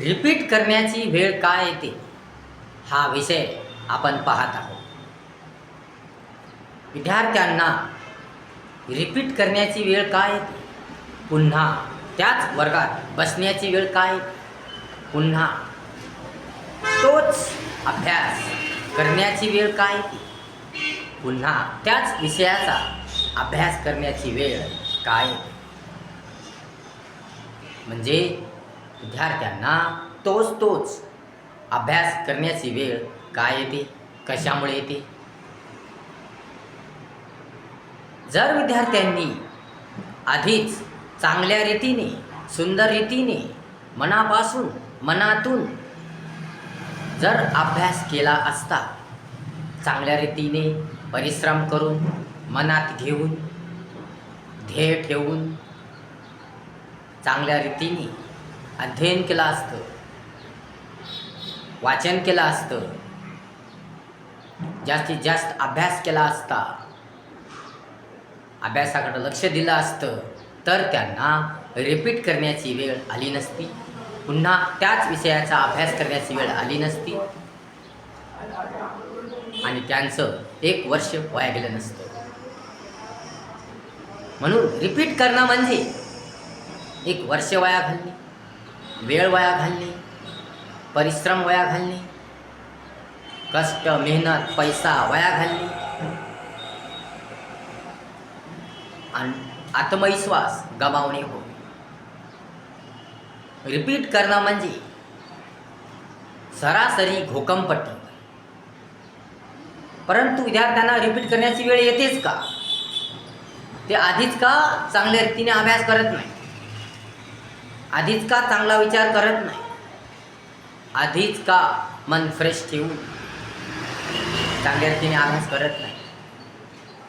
Repeat करण्याची वेळ काय येते? हा विषय आपण पाहत आहोत. विद्यार्थ्यांना रिपीट करण्याची वेळ काय येते? पुन्हा त्याच वर्गात बसण्याची वेळ काय येते? पुन्हा तोच अभ्यास करण्याची वेळ काय येते? पुन्हा त्याच विषयाचा अभ्यास करण्याची वेळ काय म्हणजे विद्यार्थ्यांना तोच तोच अभ्यास करण्याची वेळ काय येते? कशामुळे येते? जर विद्यार्थ्यांनी आधीच चांगल्या रीतीने सुंदर रीतीने मनापासून मनातून जर अभ्यास केला असता चांगल्या रीतीने परिश्रम करून मनात घेऊन ध्येय ठेवून चांगल्या रीतीने अध्ययन केलं असतं. वाचन केलं असतं. जास्तीत जास्त अभ्यास केला असता. अभ्यासाकडं लक्ष दिलं असतं. तर त्यांना रिपीट करण्याची वेळ आली नसती. पुन्हा त्याच विषयाचा अभ्यास करण्याची वेळ आली नसती. आणि त्यांचं एक वर्ष वाया गेलं नसतं. म्हणून रिपीट करणं म्हणजे एक वर्ष वाया घालणे. वेळ वाया घालणे परिश्रम वाया घालणे कष्ट मेहनत पैसा वाया घालणे आणि आत्मविश्वास गमावणे हो रिपीट करणं म्हणजे सरासरी घोकंपट्टी. परंतु विद्यार्थ्यांना रिपीट करण्याची वेळ येतेच का? ते आधीच का चांगल्या रीतीने अभ्यास करत नाही आधीच का चांगला विचार करत नाही? आधीच का मन फ्रेश ठेवून चांगल्या रीतीने अभ्यास करत नाही?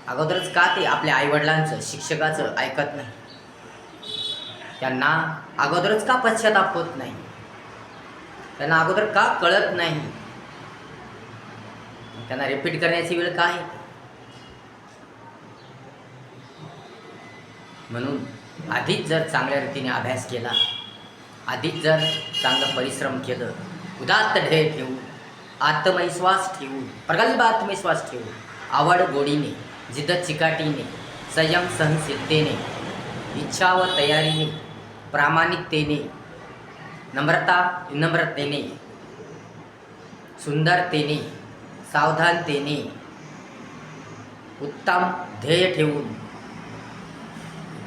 अगोदरच का ते आपल्या आईवडिलांचं शिक्षकाचं ऐकत नाही? त्यांना अगोदरच का पश्चाताप होत नाही? त्यांना अगोदर का कळत नाही? त्यांना रिपीट करण्याची वेळ काय म्हणून आधीच जर चांगल्या रीतीने अभ्यास केला आधीच जर चांगलं परिश्रम केलं उदात्त ध्येय ठेवून आत्मविश्वास ठेवून प्रगल्भ आत्मविश्वास ठेवून आवड गोडीने जिद्द चिकाटीने संयम सहनशीलतेने इच्छा व तयारीने प्रामाणिकतेने नम्रता विनम्रतेने सुंदरतेने सावधानतेने उत्तम ध्येय ठेवून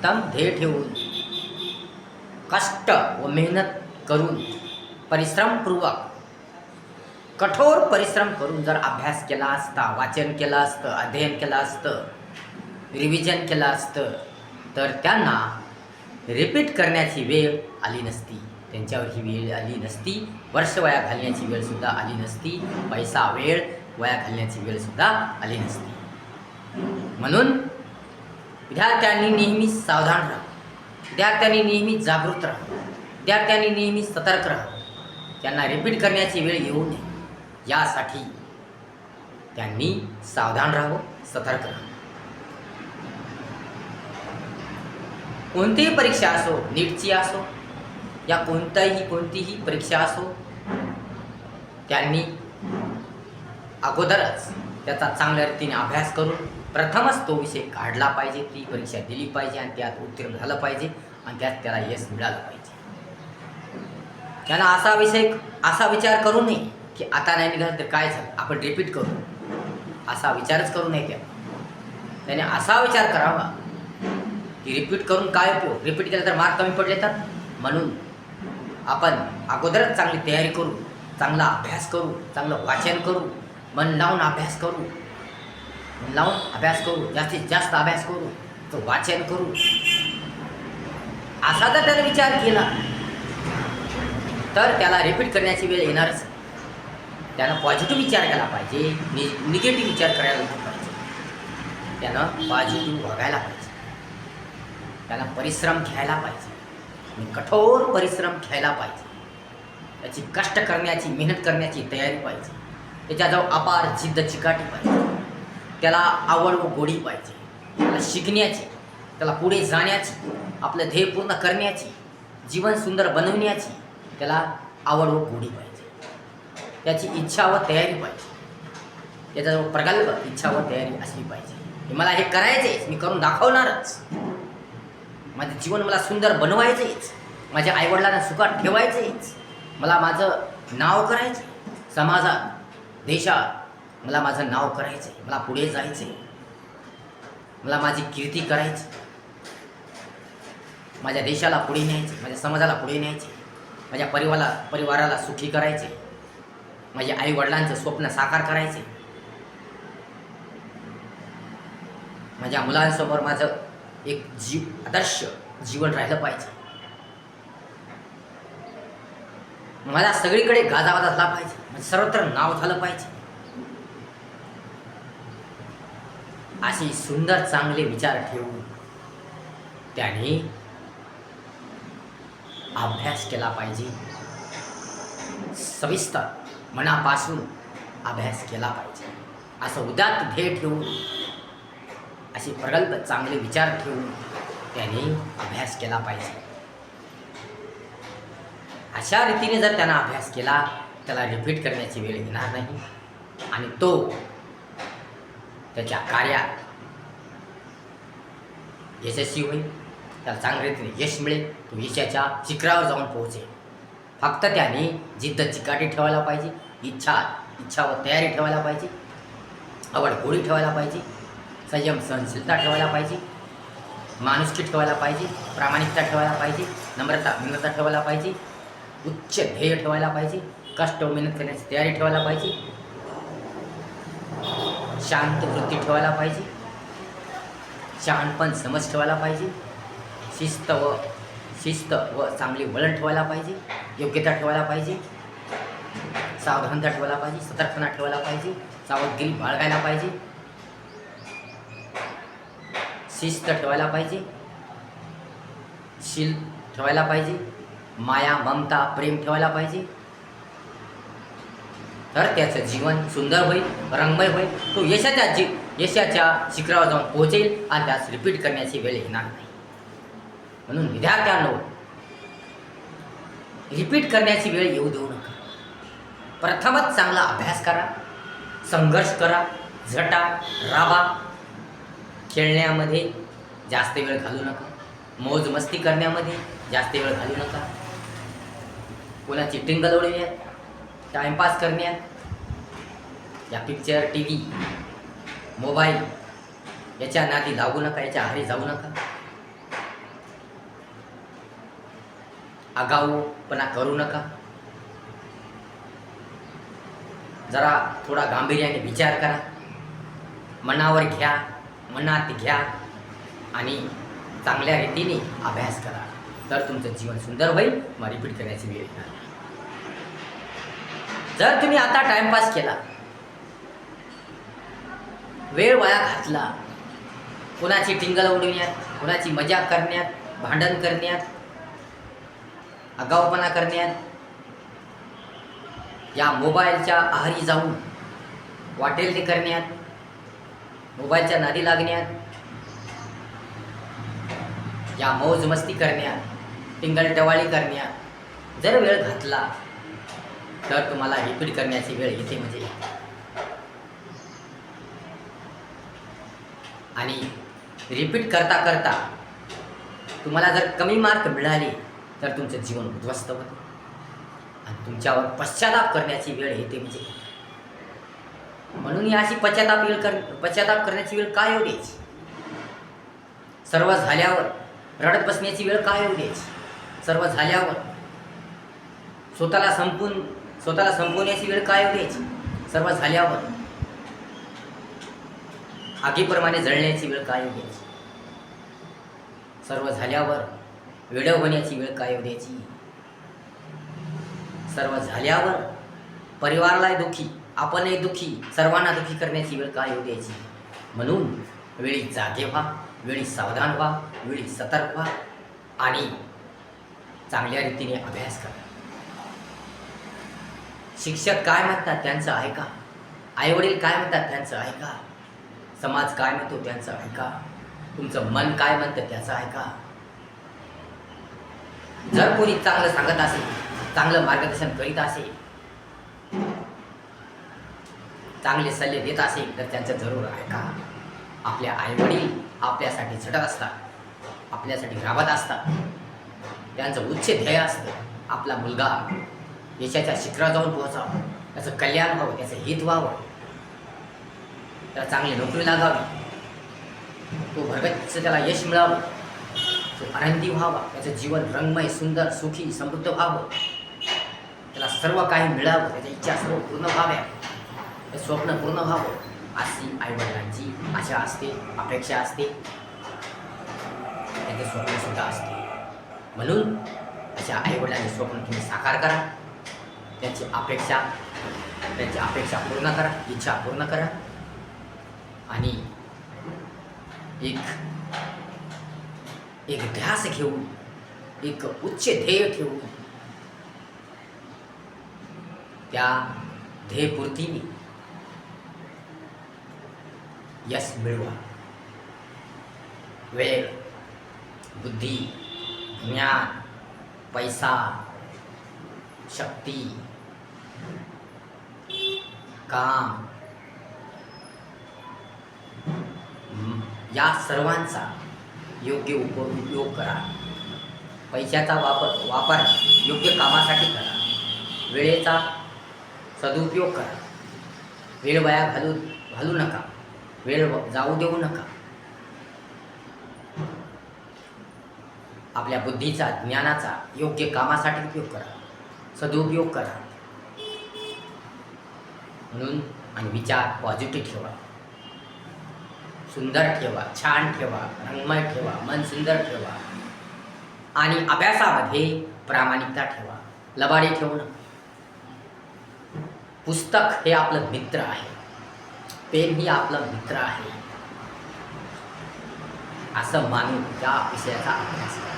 उत्तम ध्येय ठेवून कष्ट व मेहनत करून परिश्रमपूर्वक कठोर परिश्रम करून जर अभ्यास केला असता वाचन केलं असतं अध्ययन केलं असतं रिव्हिजन केलं असतं तर त्यांना रिपीट करण्याची वेळ आली नसती. त्यांच्यावर ही वेळ आली नसती. वर्ष वया घालण्याची वेळसुद्धा आली नसती. पैसा वेळ वया घालण्याची वेळसुद्धा आली नसती. म्हणून विद्यार्थ्यांनी नेहमी सावधान राहा. विद्यार्थ्यांनी नेहमी जागृत राहा. विद्यार्थ्यांनी नेहमी सतर्क राहा. त्यांना रिपीट करण्याची वेळ येऊ नये. यासाठी त्यांनी सावधान राहावं सतर्क राहावं. कोणतीही परीक्षा असो नीटची असो या कोणताही कोणतीही परीक्षा असो त्यांनी अगोदरच त्याचा चांगल्या रीतीने अभ्यास करून प्रथमच तो विषय काढला पाहिजे ती परीक्षा दिली पाहिजे आणि त्यात उत्तीर्ण झालं पाहिजे आणि त्यात त्याला यश मिळालं पाहिजे. त्यांना असा विषय असा विचार करू नये की आता नाही निघालं तर काय झालं? आपण रिपीट करू. असा विचारच करू नये त्या त्याने असा विचार करावा की रिपीट करून काय उपयोग? रिपीट केलं तर मार्क कमी पडले तर? म्हणून आपण अगोदरच चांगली तयारी करू चांगला अभ्यास करू चांगलं वाचन करू मन लावून अभ्यास करू मन लावून अभ्यास करू जास्तीत जास्त अभ्यास करू तो वाचन करू असा जर त्याने विचार केला तर त्याला रिपीट करण्याची वेळ येणारच त्यानं पॉझिटिव्ह विचार केला पाहिजे नि निगेटिव्ह विचार करायला पाहिजे त्यानं पॉझिटिव्ह बघायला पाहिजे त्याला परिश्रम घ्यायला पाहिजे आणि कठोर परिश्रम घ्यायला पाहिजे त्याची कष्ट करण्याची मेहनत करण्याची तयारी पाहिजे त्याच्याजवळ अपार जिद्द चिकाटी पाहिजे. त्याला आवड व गोडी पाहिजे. त्याला शिकण्याची त्याला पुढे जाण्याची आपलं ध्येय पूर्ण करण्याची जीवन सुंदर बनवण्याची त्याला आवड व गोडी पाहिजे. त्याची इच्छा व तयारी पाहिजे. त्याच्याजवळ प्रगल्भ इच्छा व तयारी असली पाहिजे. मला हे करायचेच मी करून दाखवणारच. माझं जीवन मला सुंदर बनवायचेच माझ्या आईवडिलांना सुखात ठेवायचेच मला माझं नाव करायचं समाजात देशात मला माझं नाव करायचं आहे मला पुढे जायचं आहे मला माझी कीर्ती करायची माझ्या देशाला पुढे न्यायचे माझ्या समाजाला पुढे न्यायचे माझ्या परिवाराला परिवाराला सुखी करायचे माझ्या आईवडिलांचं स्वप्न साकार करायचे माझ्या मुलांसमोर माझं एक जीव आदर्श जीवन राहिलं पाहिजे. मला सगळीकडे गाजावाजा झाला पाहिजे. म्हणजे सर्वत्र नाव झालं पाहिजे. असे सुंदर चांगले विचार ठेवून त्याने अभ्यास केला पाहिजे. सविस्तर मनापासून अभ्यास केला पाहिजे. असं उदात ध्येय ठेवून असे प्रगल्भ चांगले विचार ठेवून त्याने अभ्यास केला पाहिजे. अशा रीतीने जर त्यानं अभ्यास केला त्याला रिपीट करण्याची वेळ येणार नाही. आणि तो त्याच्या कार्यात यशस्वी होईल. त्याला चांगल्या रीतीने यश मिळेल. तो यशाच्या शिखरावर जाऊन पोहोचेल. फक्त त्याने जिद्द चिकाटी ठेवायला पाहिजे. इच्छा इच्छा व तयारी ठेवायला पाहिजे. आवड गोडी ठेवायला पाहिजे. संयम सहनशीलता ठेवायला पाहिजे. माणुसकी ठेवायला पाहिजे. प्रामाणिकता ठेवायला पाहिजे. नम्रता विनम्रता ठेवायला पाहिजे. उच्च ध्येय ठेवायला पाहिजे कष्ट मेहनत करण्याची तयारी ठेवायला पाहिजे शांत वृत्ती ठेवायला पाहिजे शहाणपण समज ठेवायला पाहिजे शिस्त व शिस्त व चांगली वळण ठेवायला पाहिजे योग्यता ठेवायला पाहिजे सावधानता ठेवायला पाहिजे सतर्कपणा ठेवायला पाहिजे सावधगिरी बाळगायला पाहिजे शिस्त ठेवायला पाहिजे शील ठेवायला पाहिजे माया ममता प्रेम ठेवायला पाहिजे. तर त्याचं जीवन सुंदर होईल रंगमय होईल. तो यशाच्या जी यशाच्या शिखरावर जाऊन पोहोचेल आणि त्यास रिपीट करण्याची वेळ येणार नाही. म्हणून विद्यार्थ्यांनो रिपीट करण्याची वेळ येऊ देऊ नका. प्रथमच चांगला अभ्यास करा संघर्ष करा झटा राबा. खेळण्यामध्ये जास्त वेळ घालू नका. मौज मस्ती करण्यामध्ये जास्त वेळ घालू नका. कोणाची टिंगल उडवण्यात टाइमपास करण्यात या पिक्चर टी व्ही मोबाईल याच्या नादी लागू नका याच्या आहारी जाऊ नका। आगाऊपणा करू नका। जरा थोडा गांभीर्याने विचार करा। मनावर घ्या मनात घ्या आणि चांगल्या रीतीने अभ्यास करा. तर तुमचं जीवन सुंदर होईल. मग रिपीट करण्याची वेळ येणार. जर तुम्ही आता टाइमपास केला वेळ वाया घातला कोणाची टिंगल उडविण्यात कोणाची मजा करण्यात भांडण करण्यात आगाऊपणा करण्यात या मोबाईलच्या आहारी जाऊन वाटेल ते करण्यात मोबाईलच्या नादी लागण्यात या मौज मस्ती करण्यात पिंगलटवाळी करण्यात जर वेळ घातला तर तुम्हाला रिपीट करण्याची वेळ येते म्हणजे आणि रिपीट करता करता तुम्हाला जर कमी मार्क मिळाले तर तुमचं जीवन उद्ध्वस्त होतं. आणि तुमच्यावर पश्चाताप करण्याची वेळ येते म्हणजे म्हणून ही अशी पश्चाताप वेळ कर पश्चाताप करण्याची वेळ काय एवढीच? सर्व झाल्यावर रडत बसण्याची वेळ काय येऊ द्यायची सर्व झाल्यावर स्वतःला संपून स्वतःला संपवण्याची वेळ काय येऊ द्यायची सर्व झाल्यावर आगीप्रमाणे जळण्याची वेळ काय येऊ द्यायची सर्व झाल्यावर वेडव होण्याची वेळ काय येऊ द्यायची सर्व झाल्यावर परिवारालाही दुःखी आपणही दुःखी सर्वांना दुःखी करण्याची वेळ काय येऊ द्यायची म्हणून वेळी जागे व्हा. वेळी सावधान व्हा वेळी सतर्क व्हा आणि चांगल्या रीतीने अभ्यास करा. शिक्षक काय म्हणतात त्यांचं ऐका. आईवडील काय म्हणतात त्यांचं ऐका. समाज काय म्हणतो त्यांचं ऐका. तुमचं मन काय म्हणतं त्याचं ऐका. जर कोणी चांगलं सांगत असेल चांगलं मार्गदर्शन करीत असेल चांगले सल्ले देत असेल तर त्यांचं जरूर ऐका. आपल्या आईवडील आपल्यासाठी झटत असतात. आपल्यासाठी राबत असतात. त्यांचं उच्च ध्येय असतं. आपला मुलगा यशाच्या शिखरावर जाऊन पोहोचावा. त्याचं कल्याण व्हावं. त्याचं हित व्हावं. त्याला चांगली नोकरी लागावी. तो भरगतचं त्याला यश मिळावं. तो आनंदी व्हावा. त्याचं जीवन रंगमय सुंदर सुखी समृद्ध व्हावं. त्याला सर्व काही मिळावं. त्याच्या इच्छा सर्व पूर्ण व्हाव्या. ते स्वप्न पूर्ण व्हावं. अशी आईवडिलांची आशा असते अपेक्षा असते. त्यांचे स्वप्न सुद्धा असते. म्हणून अशा आईवडिलांचे स्वप्न तुम्ही साकार करा. त्यांची अपेक्षा त्यांची अपेक्षा पूर्ण करा इच्छा पूर्ण करा. आणि एक एक ध्यास घेऊन एक उच्च ध्येय ठेवून त्या ध्येयपूर्तीने यश मिळवा. वेळ बुद्धी ज्ञान पैसा शक्ती काम. या सर्वांचा योग्य उप उपयोग करा. पैशाचा वापर वापर योग्य कामासाठी करा. वेळेचा सदुपयोग करा. वेळ वाया घालू घालू नका. वेळ जाऊ देऊ नका. आपल्या बुद्धीचा ज्ञानाचा योग्य कामासाठी उपयोग करा. सदुपयोग करा. म्हणून आणि विचार पॉझिटिव्ह ठेवा. सुंदर ठेवा छान ठेवा रंगमय ठेवा मन सुंदर ठेवा. आणि अभ्यासामध्ये प्रामाणिकता ठेवा. लबाडी ठेवू नका पुस्तक हे आपलं मित्र आहे. पेन ही आपला मित्र आहे. असं मानून त्या विषयाचा अभ्यास करा.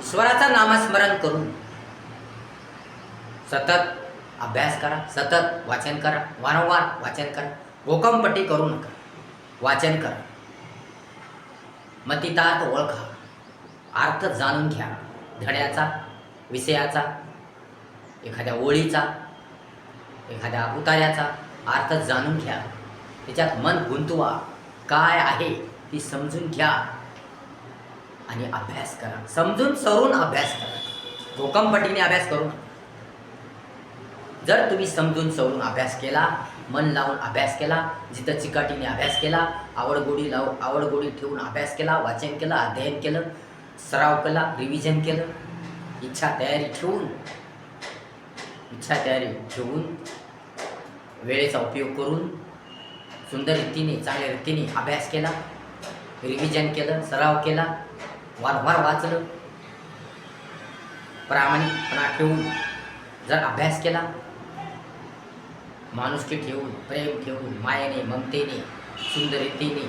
ईश्वराचं नामस्मरण करून सतत अभ्यास करा सतत वाचन करा वारंवार वाचन करा गोकमपट्टी करू नका वाचन करा. मतितार्थ ओळखा अर्थ जाणून घ्या धड्याचा विषयाचा एखाद्या ओळीचा एखाद्या उतार्याचा अर्थ जाणून घ्या. त्याच्यात मन गुंतवा. काय आहे ती समजून घ्या आणि अभ्यास करा. समजून सरून अभ्यास करा. भूकंपटीने अभ्यास करू जर तुम्ही समजून सवरून अभ्यास केला मन लावून अभ्यास केला जिथं चिकाटीने अभ्यास केला आवडगोडी लावून आवडगोडी ठेवून अभ्यास केला वाचन केलं अध्ययन केलं सराव केला रिव्हिजन केलं इच्छा तयारी ठेवून इच्छा तयारी ठेवून वेळेचा उपयोग करून सुंदर रीतीने चांगल्या रीतीने अभ्यास केला रिव्हिजन केलं सराव केला वारंवार वाचलं. प्रामाणिकपणा ठेवून जर अभ्यास केला माणुसकी ठेवून प्रेम ठेवून मायेने ममतेने सुंदर रीतीने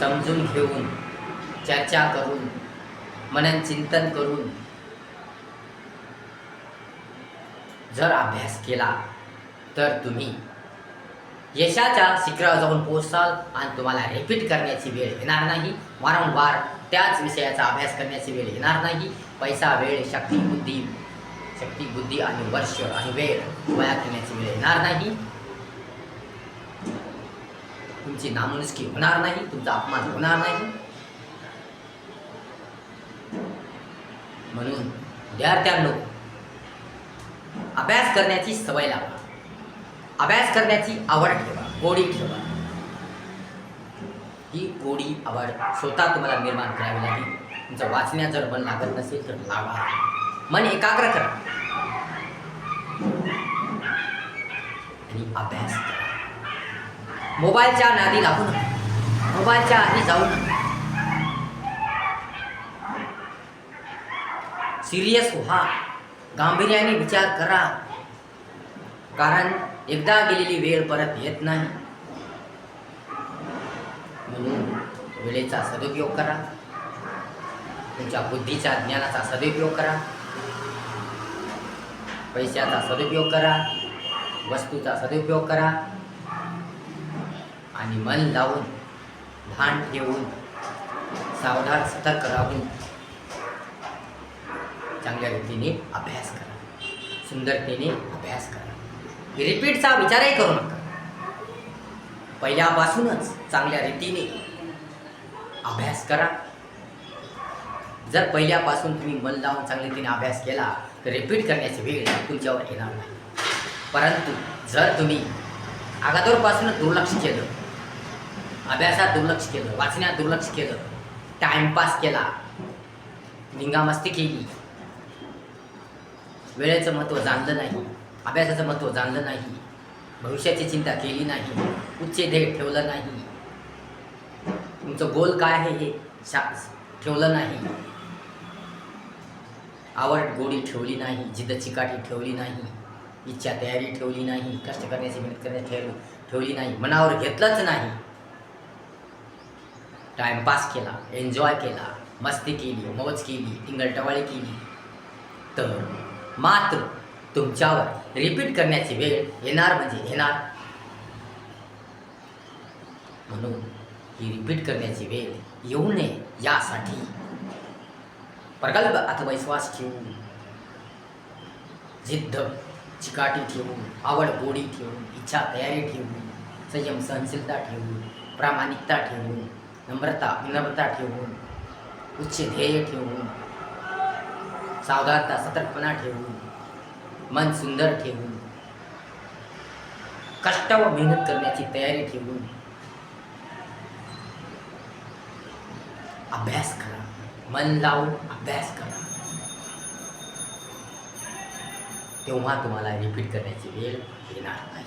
समजून घेऊन चर्चा करून मनन चिंतन करून जर अभ्यास केला तर तुम्ही यशाच्या शिखरावर जाऊन पोहोचाल आणि तुम्हाला रिपीट करण्याची वेळ येणार नाही. वारंवार त्याच विषयाचा अभ्यास करण्याची वेळ येणार नाही. पैसा वेळ शक्ती बुद्धी शक्ती बुद्धी आणि वर्ष आणि वेळ वया करण्याची वेळ येणार नाही. तुमची नामुष्की होणार नाही तुमचा अपमान होणार नाही. म्हणून विद्यार्थ्यांनो अभ्यास करण्याची सवय लावा. अभ्यास करण्याची आवड ठेवा गोडी ठेवा. ही गोडी आवड स्वतः तुम्हाला निर्माण करावी लागेल. तुमचं वाचण्यात जर मन लागत नसेल तर लावा. मन एकाग्र करा. आणि अभ्यास करा. मोबाईलच्या नादी लागू नका. मोबाईलच्या आधी जाऊ नका. सिरियस व्हा. गांभीर्याने विचार करा. कारण एकदा गेलेली वेळ परत येत नाही. म्हणून वेळेचा सदुपयोग करा. तुमच्या बुद्धीच्या ज्ञानाचा सदुपयोग करा. पैशाचा सदुपयोग करा. वस्तूचा सदुपयोग करा. आणि मन लावून भान ठेवून सावधान सतर्क राहून चांगल्या रीतीने अभ्यास करा. सुंदरतेने अभ्यास करा. रिपीटचा विचारही करू नका. पहिल्यापासूनच चांगल्या रीतीने अभ्यास करा. जर पहिल्यापासून तुम्ही मन लावून चांगल्या रीतीने अभ्यास केला तर रिपीट करण्याची वेळ तुमच्यावर येणार नाही. परंतु जर तुम्ही अगोदरपासूनच दुर्लक्ष केलं अभ्यासात दुर्लक्ष केलं वाचण्यात दुर्लक्ष केलं टाइमपास केला धिंगामस्ती केली वेळेचं महत्त्व जाणलं नाही अभ्यासाचं महत्त्व जाणलं नाही भविष्याची चिंता केली नाही उच्च ध्येय ठेवलं नाही. तुमचं गोल काय आहे हे शा ठेवलं नाही. आवड गोडी ठेवली नाही जिद्द चिकाटी ठेवली नाही इच्छा तयारी ठेवली नाही कष्ट करण्याची मेहनत करण्याची ठेव ठेवली नाही मनावर घेतलंच नाही. टाइमपास केला एन्जॉय केला मस्ती केली मौज केली टिंगलटवाळी केली. तर मात्र तुमच्यावर रिपीट करण्याची वेळ येणार म्हणजे येणार. म्हणून ही रिपीट करण्याची वेळ येऊ नये यासाठी प्रगल्भ आत्मविश्वास ठेवून जिद्द चिकाटी ठेवून आवड गोडी ठेवून इच्छा तयारी ठेवून संयम सहनशीलता ठेवून प्रामाणिकता ठेवून नम्रता विनम्रता ठेवून उच्च ध्येय ठेवून सावधानता सतर्कपणा ठेवून मन सुंदर ठेवून कष्ट व मेहनत करण्याची तयारी ठेवून अभ्यास करा. मन लावून अभ्यास करा. तेव्हा तुम्हाला रिपीट करण्याची वेळ येणार नाही.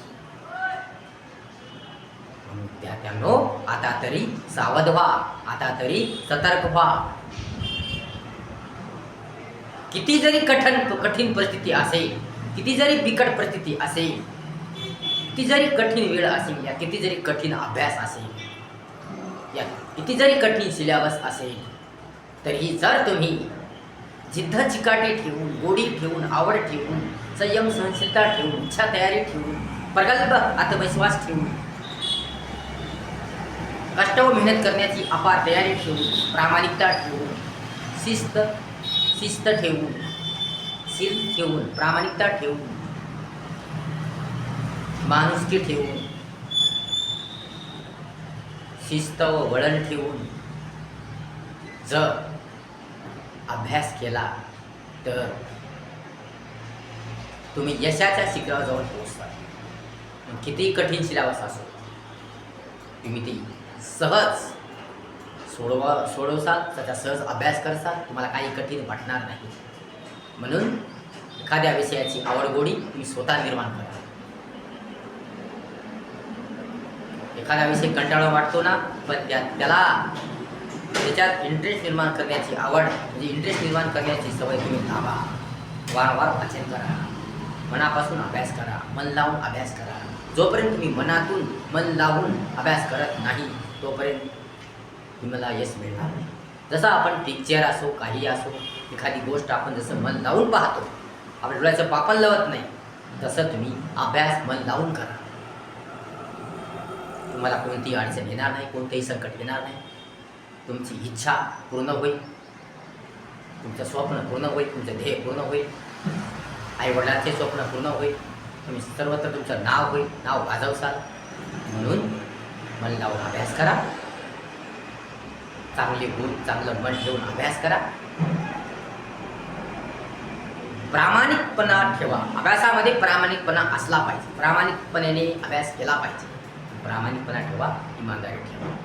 म्हणून त्या त्यानो आता तरी सावध व्हा आता तरी सतर्क व्हा. किती जरी कठीण कठीण परिस्थिती असेल किती जरी बिकट परिस्थिती असेल किती जरी कठीण वेळ असेल या किती जरी कठीण अभ्यास असेल या किती जरी कठीण सिलेबस असेल तरी जर तुम्ही जिद्द चिकाटी ठेवून गोडी ठेवून आवड ठेवून संयम सहनशीलता ठेवून इच्छा तयारी ठेवून प्रगल्भ आत्मविश्वास ठेवून कष्ट व मेहनत करण्याची अपार तयारी ठेवून प्रामाणिकता ठेवून शिस्त शिस्त ठेवून सील ठेवून प्रामाणिकता ठेवून माणुसकी ठेवून शिस्त व वळण ठेवून जर अभ्यास केला तर तुम्ही यशाच्या शिखरावर जाऊन पोहोचता. मग कितीही कठीण सिलेबस असो तुम्ही ती सहज सोडवा सोडवसाल त्याचा सहज अभ्यास करसाल तुम्हाला काही कठीण वाटणार नाही. म्हणून एखाद्या विषयाची आवड गोडी तुम्ही स्वतः निर्माण करा. एखादा विषय कंटाळा वाटतो ना पण त्या त्याला त्याच्यात इंटरेस्ट निर्माण करण्याची आवड म्हणजे इंटरेस्ट निर्माण करण्याची सवय तुम्ही लावा. वारंवार वाचन करा. मनापासून अभ्यास करा. मन लावून अभ्यास करा. जोपर्यंत तुम्ही मनातून मन लावून अभ्यास करत नाही तोपर्यंत मला यश मिळणार नाही. जसं आपण पिक्चर असो काही असो एखादी गोष्ट आपण जसं मन लावून पाहतो आपल्या डोळ्याचं पापण लावत नाही तसं तुम्ही अभ्यास मन लावून करा. तुम्हाला कोणतीही अडचण येणार नाही कोणतंही संकट येणार नाही. तुमची इच्छा पूर्ण होईल. तुमचं स्वप्न पूर्ण होईल तुमचं ध्येय पूर्ण होईल. आईवडिलांचे स्वप्न पूर्ण होईल. तुम्ही सर्वत्र तुमचं नाव होईल नाव गाजवसाल म्हणून मन लावून अभ्यास करा. चांगले गुण चांगलं मन ठेवून अभ्यास करा. प्रामाणिकपणा ठेवा. अभ्यासामध्ये प्रामाणिकपणा असला पाहिजे. प्रामाणिकपणाने अभ्यास केला पाहिजे. प्रामाणिकपणा ठेवा इमानदारी ठेवा.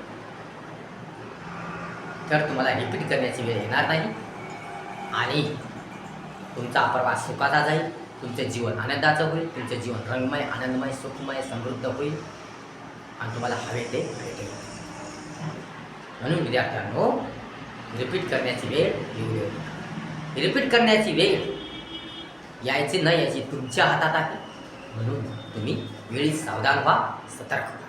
तर तुम्हाला रिपीट करण्याची वेळ येणार नाही. आणि तुमचा प्रवास सुखाचा जाईल. तुमचं जीवन आनंदाचं होईल. तुमचं जीवन रंगमय आनंदमय सुखमय समृद्ध होईल. आणि तुम्हाला हवे ते भेटेल. म्हणून विद्यार्थ्यांनो रिपीट करण्याची वेळ येऊ देऊ नका रिपीट करण्याची वेळ यायची न यायची तुमच्या हातात आहे. म्हणून तुम्ही वेळी सावधान व्हा सतर्क व्हा.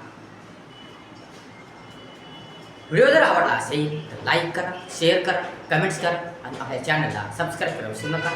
व्हिडिओ जर आवडला असेल तर लाईक करा शेअर करा कमेंट्स करा आणि आपल्या चॅनलला सबस्क्राईब करा विसरू नका.